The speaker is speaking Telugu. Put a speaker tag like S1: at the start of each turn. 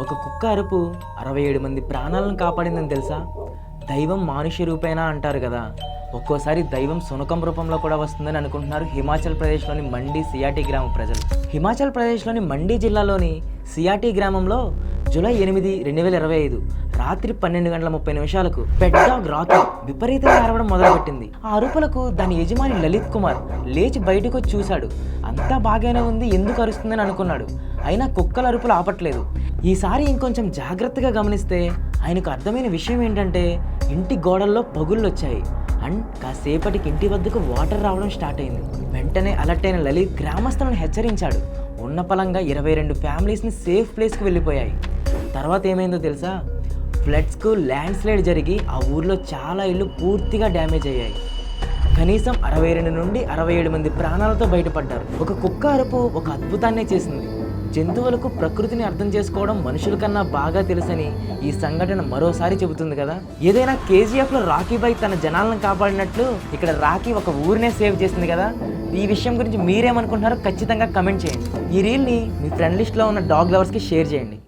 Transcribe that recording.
S1: ఒక కుక్క అరుపు అరవై ఏడు మంది ప్రాణాలను కాపాడిందని తెలుసా? దైవం మానుష్య రూపేనా అంటారు కదా. ఒక్కోసారి దైవం సునకం రూపంలో కూడా వస్తుందని అనుకుంటున్నారు హిమాచల్ ప్రదేశ్లోని మండి సియాటి గ్రామ ప్రజలు. హిమాచల్ ప్రదేశ్లోని మండి జిల్లాలోని సియాటి గ్రామంలో జూలై ఎనిమిది రెండు వేల ఇరవై ఐదు రాత్రి పన్నెండు గంటల ముప్పై నిమిషాలకు పెట్ డాగ్ రాకీ విపరీతంగా అరవడం మొదలుపెట్టింది. ఆ అరుపులకు దాని యజమాని లలిత్ కుమార్ లేచి బయటకు వచ్చి చూశాడు. అంతా బాగానే ఉంది ఎందుకు అరుస్తుందని అనుకున్నాడు. అయినా కుక్కల అరుపులు ఆపట్లేదు. ఈసారి ఇంకొంచెం జాగ్రత్తగా గమనిస్తే ఆయనకు అర్థమైన విషయం ఏంటంటే ఇంటి గోడల్లో పగుళ్ళు వచ్చాయి. అండ్ కాసేపటికి ఇంటి వద్దకు వాటర్ రావడం స్టార్ట్ అయింది. వెంటనే అలర్ట్ అయిన లలిత్ గ్రామస్తులను హెచ్చరించాడు. ఉన్న పలంగా ఇరవై రెండు ఫ్యామిలీస్ని సేఫ్ ప్లేస్కి వెళ్ళిపోయాయి. తర్వాత ఏమైందో తెలుసా? ఫ్లడ్స్కు ల్యాండ్ స్లైడ్ జరిగి ఆ ఊర్లో చాలా ఇళ్ళు పూర్తిగా డ్యామేజ్ అయ్యాయి. కనీసం అరవై రెండు నుండి అరవై ఏడు మంది ప్రాణాలతో బయటపడ్డారు. ఒక కుక్క అరుపు ఒక అద్భుతాన్నే చేసింది. జంతువులకు ప్రకృతిని అర్థం చేసుకోవడం మనుషుల కన్నా బాగా తెలుసని ఈ సంఘటన మరోసారి చెబుతుంది కదా? ఏదైనా కేజీఎఫ్లో రాకీ బై తన జనాలను కాపాడినట్లు ఇక్కడ రాఖీ ఒక ఊరినే సేవ్ చేసింది కదా? ఈ విషయం గురించి మీరేమనుకుంటున్నారో ఖచ్చితంగా కమెంట్ చేయండి. ఈ రీల్ని మీ ఫ్రెండ్ లిస్ట్లో ఉన్న డాగ్ లవర్స్కి షేర్ చేయండి.